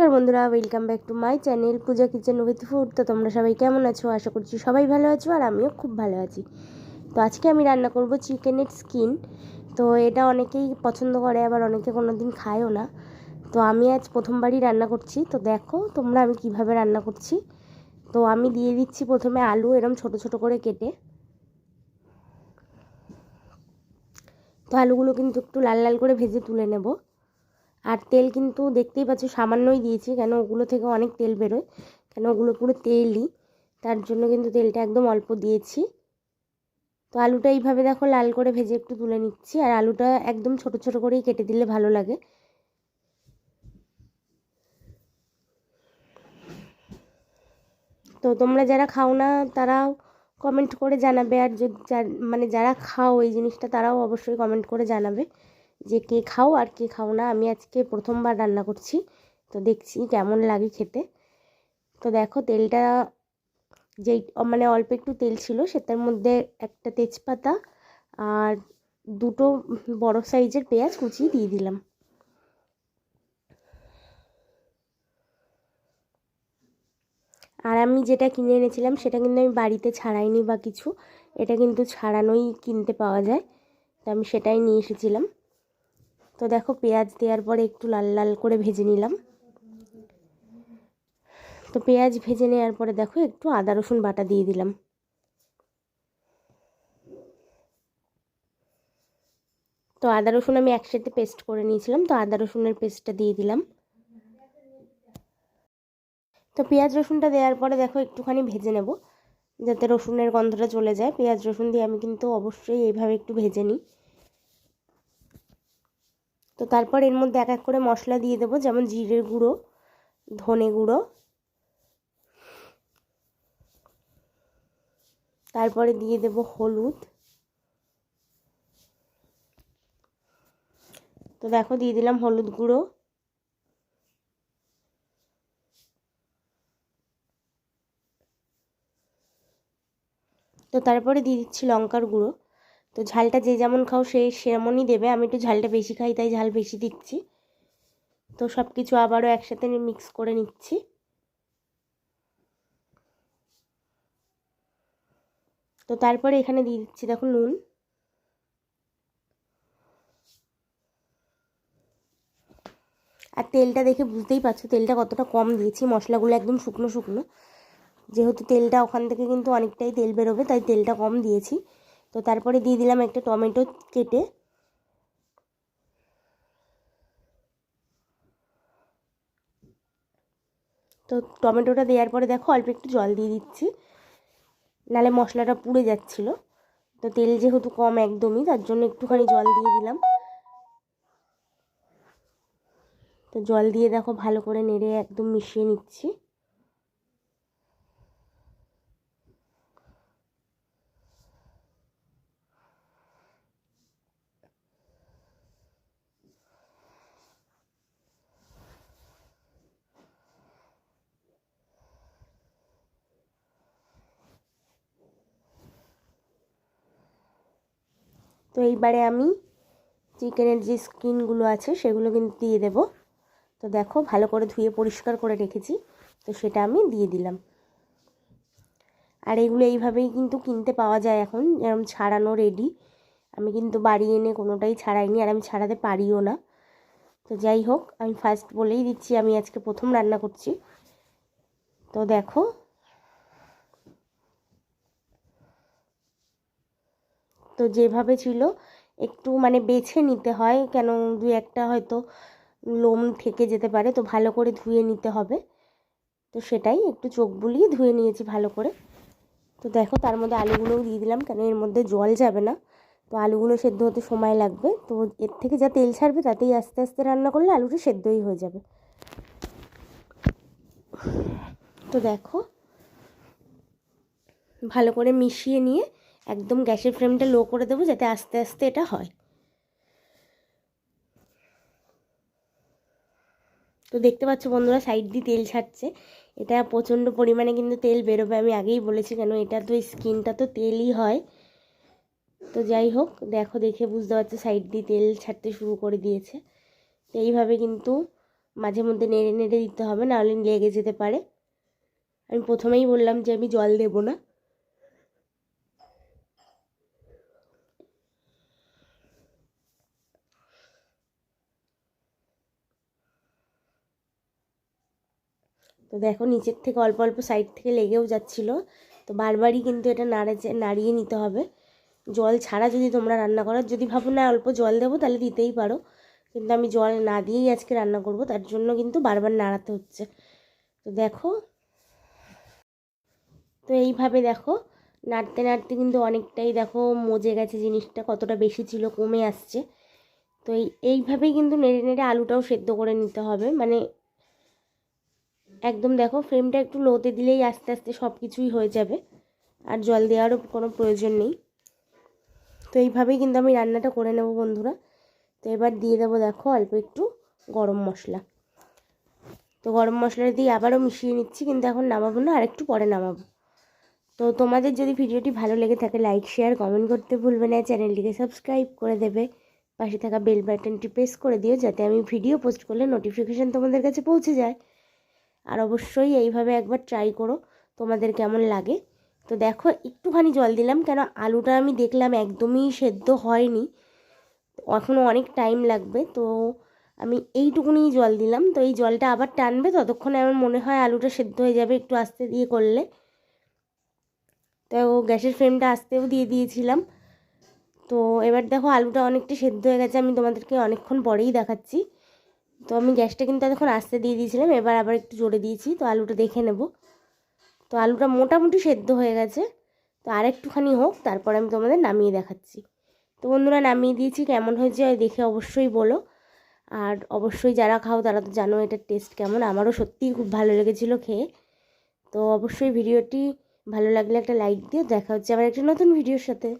নমস্কার বন্ধুরা welcome back to my channel Puja kitchen with food তো তোমরা সবাই কেমন আছো? আশা করছি সবাই ভালো আছো আর আমিও খুব ভালো আছি। তো আজকে আমি রান্না করব চিকেনের স্কিন তো এটা অনেকেই পছন্দ করে, আবার অনেকে কোনো দিন খায়ও না। তো আমি আজ প্রথমবারই রান্না করছি। তো দেখো তোমরা আমি কীভাবে রান্না করছি। তো আমি দিয়ে দিচ্ছি প্রথমে আলু, এরম ছোট ছোট করে কেটে। তো আলুগুলো কিন্তু একটু লাল লাল করে ভেজে তুলে নেব। আর তেল কিন্তু দেখতেই পাচ্ছ সামান্যই দিয়েছি, কেন ওগুলো থেকে অনেক তেল বেরোয়, কেন ওগুলো পুরো তেলই, তার জন্য কিন্তু তেলটা একদম অল্প দিয়েছি। তো আলুটা এইভাবে দেখো লাল করে ভেজে একটু তুলে নিচ্ছি, আর আলুটা একদম ছোট ছোট করেই কেটে দিলে ভালো লাগে। তো তোমরা যারা খাও না, তারাও কমেন্ট করে জানাবে, আর মানে যারা খাও এই জিনিসটা, তারাও অবশ্যই কমেন্ট করে জানাবে। যে কে খাও আর কে খাও না, আমি আজকে প্রথমবার রান্না করছি। তো দেখছি কেমন লাগে খেতে। তো দেখো তেলটা যেই মানে অল্প একটু তেল ছিল, সেটার মধ্যে একটা তেজপাতা আর দুটো বড় সাইজের পেঁয়াজ কুচিয়ে দিয়ে দিলাম। আর আমি যেটা কিনে এনেছিলাম, সেটা কিন্তু আমি বাড়িতে ছাড়াইনি বা কিছু, এটা কিন্তু ছাড়ানোই কিনতে পাওয়া যায়। তো আমি সেটাই নিয়ে এসেছিলাম। তো দেখো পেঁয়াজ দেওয়ার পরে একটু লাল লাল করে ভেজে নিলাম। তো পেঁয়াজ ভেজে নেওয়ার পরে দেখো একটু আদা, রসুন বাটা দিয়ে দিলাম। তো আদা, রসুন আমি একসাথে পেস্ট করে নিয়েছিলাম, তো আদা, রসুনের পেস্টটা দিয়ে দিলাম। তো পেঁয়াজ, রসুনটা দেওয়ার পরে দেখো একটুখানি ভেজে নেব, যাতে রসুনের গন্ধটা চলে যায়। পেঁয়াজ, রসুন দিয়ে আমি কিন্তু অবশ্যই এইভাবে একটু ভেজে নিই। তো তারপর এর মধ্যে এক এক করে মশলা দিয়ে দেবো, যেমন জিরের গুঁড়ো, ধনে গুঁড়ো। তারপরে দিয়ে দেব হলুদ। তো দেখো, দিয়ে দিলাম হলুদ গুঁড়ো। তো তারপরে দিয়ে দিচ্ছি লঙ্কার গুঁড়ো। তো ঝালটা যে যেমন খাও সে সেমনই দেবে। আমি একটু ঝালটা বেশি খাই, তাই ঝাল বেশি দিচ্ছি। তো সব কিছু আবারও একসাথে মিক্স করে নিচ্ছি। তো তারপরে এখানে দিয়ে দিচ্ছি, দেখো নুন। আর তেলটা দেখে বুঝতেই পারছ, তেলটা কতটা কম দিয়েছি। মশলাগুলো একদম শুকনো শুকনো। যেহেতু তেলটা ওখান থেকে কিন্তু অনেকটাই তেল বেরোবে, তাই তেলটা কম দিয়েছি। তো তারপরে দিয়ে দিলাম একটা টমেটো কেটে। তো টমেটোটা দেওয়ার পরে দেখো অল্প একটু জল দিয়ে দিচ্ছি, নালে মশলাটা পুড়ে যাচ্ছিল। তো তেল যেহেতু কম একদমই, তার জন্য একটুখানি জল দিয়ে দিলাম। তো জল দিয়ে দেখো ভালো করে নেড়ে একদম মিশিয়ে নিচ্ছি। তো এইবারে আমি চিকেনের যে স্কিনগুলো আছে সেগুলো কিন্তু দিয়ে দেব। তো দেখো, ভালো করে ধুয়ে পরিষ্কার করে রেখেছি। তো সেটা আমি দিয়ে দিলাম। আর এগুলো এইভাবেই কিন্তু কিনতে পাওয়া যায় এখন। এরকম ছাড়ানো রেডি। আমি কিন্তু বাড়ি এনে কোনোটাই ছাড়াইনি, আর আমি ছাড়াতে পারিও না। তো যাই হোক, আমি ফার্স্ট বলেই দিচ্ছি, আমি আজকে প্রথম রান্না করছি। তো দেখো তো যেভাবে ছিল, একটু মানে বেছে নিতে হয়, কেন দু একটা হয়তো লোম থেকে যেতে পারে, তো ভালো করে ধুয়ে নিতে হবে। তো সেটাই একটু চোখ বুলিয়ে ধুয়ে নিয়েছি ভালো করে। তো দেখো তার মধ্যে আলুগুলোও দিয়ে দিলাম, কেন এর মধ্যে জল যাবে না। তো আলুগুলো সেদ্ধ হতে সময় লাগবে, তো এর থেকে যা তেল ছাড়বে তাতেই আস্তে আস্তে রান্না করলে আলুটা সেদ্ধই হয়ে যাবে। তো দেখো, ভালো করে মিশিয়ে নিয়ে একদম গ্যাসের ফ্লেমটা লো করে দেবো যাতে আস্তে আস্তে এটা হয়। তো দেখতে পাচ্ছ বন্ধুরা সাইড দিয়ে তেল ছাড়ছে। এটা প্রচণ্ড পরিমাণে কিন্তু তেল বেরোবে। আমি আগেই বলেছি কেন, এটা তো স্কিনটা তো তেলই হয়। তো যাই হোক, দেখো, দেখে বুঝতে পারছ সাইড দিয়ে তেল ছাড়তে শুরু করে দিয়েছে। তো এইভাবে কিন্তু মাঝে মধ্যে নেড়ে নেড়ে দিতে হবে, নাহলে লেগে যেতে পারে। আমি প্রথমেই বললাম যে আমি জল দেব না। তো দেখো নিচের থেকে অল্প অল্প সাইড থেকে লেগেও যাচ্ছিল। তো বারবারই কিন্তু এটা নাড়ে নাড়িয়ে নিতে হবে। জল ছাড়া যদি তোমরা রান্না করো, যদি ভাবো না অল্প জল দেবো তাহলে দিতেই পারো। কিন্তু আমি জল না দিয়েই আজকে রান্না করব, তার জন্য কিন্তু বারবার নাড়াতে হচ্ছে। তো দেখো। তো এইভাবে দেখো, নাড়তে নাড়তে কিন্তু অনেকটাই দেখো মজে গেছে জিনিসটা, কতটা বেশি ছিল, কমে আসছে। তো এই, এইভাবেই কিন্তু নেড়ে নেড়ে আলুটাও সেদ্ধ করে নিতে হবে। মানে একদম দেখো ফ্লেমটা একটু লোতে দিলেই আস্তে আস্তে সব কিছুই হয়ে যাবে। আর জল দেওয়ারও কোনো প্রয়োজন নেই। তো এইভাবেই কিন্তু আমি রান্নাটা করে নেব বন্ধুরা। তো এবার দিয়ে দেবো দেখো অল্প একটু গরম মশলা। তো গরম মশলা দিয়ে আবারও মিশিয়ে নিচ্ছি, কিন্তু এখন নামাবো না আর একটু পরে নামাবো। তো তোমাদের যদি ভিডিওটি ভালো লেগে থাকে লাইক শেয়ার কমেন্ট করতে ভুলবে না, চ্যানেলটিকে সাবস্ক্রাইব করে দেবে। পাশে থাকা বেল বাটনটি প্রেস করে দিও, যাতে আমি ভিডিও পোস্ট করলে নোটিফিকেশান তোমাদের কাছে পৌঁছে যায়। আর অবশ্যই এইভাবে একবার ট্রাই করো, তোমাদের কেমন লাগে। তো দেখো, একটুখানি জল দিলাম, কেন আলুটা আমি দেখলাম একদমই সেদ্ধ হয়নি। এখনও অনেক টাইম লাগবে, তো আমি এইটুকুনি জল দিলাম। তো এই জলটা আবার টানবে, ততক্ষণে আমার মনে হয় আলুটা সেদ্ধ হয়ে যাবে একটু আস্তে দিয়ে করলে। তো গ্যাসের ফ্লেমটা আস্তেও দিয়ে দিয়েছিলাম। তো এবার দেখো, আলুটা অনেকটা সেদ্ধ হয়ে গেছে, আমি তোমাদেরকে অনেকক্ষণ পরেই দেখাচ্ছি। তো আমি গ্যাসটা কিন্তু এতক্ষণ আস্তে দিয়ে দিয়েছিলাম, এবার আবার একটু জোরে দিয়েছি, তো আলুটা দেখে নেব। তো আলুটা মোটামুটি সেদ্ধ হয়ে গেছে, তো আর একটুখানি হোক, তারপর আমি তোমাদের নামিয়ে দেখাচ্ছি। তো বন্ধুরা, নামিয়ে দিয়েছি, কেমন হয়েছে দেখে অবশ্যই বলো। আর অবশ্যই যারা খাও, তারা তো জানো এটার টেস্ট কেমন। আমারও সত্যিই খুব ভালো লেগেছিলো খেয়ে। তো অবশ্যই ভিডিওটি ভালো লাগলে একটা লাইক দিও। দেখা হচ্ছে আবার একটা নতুন ভিডিওর সাথে।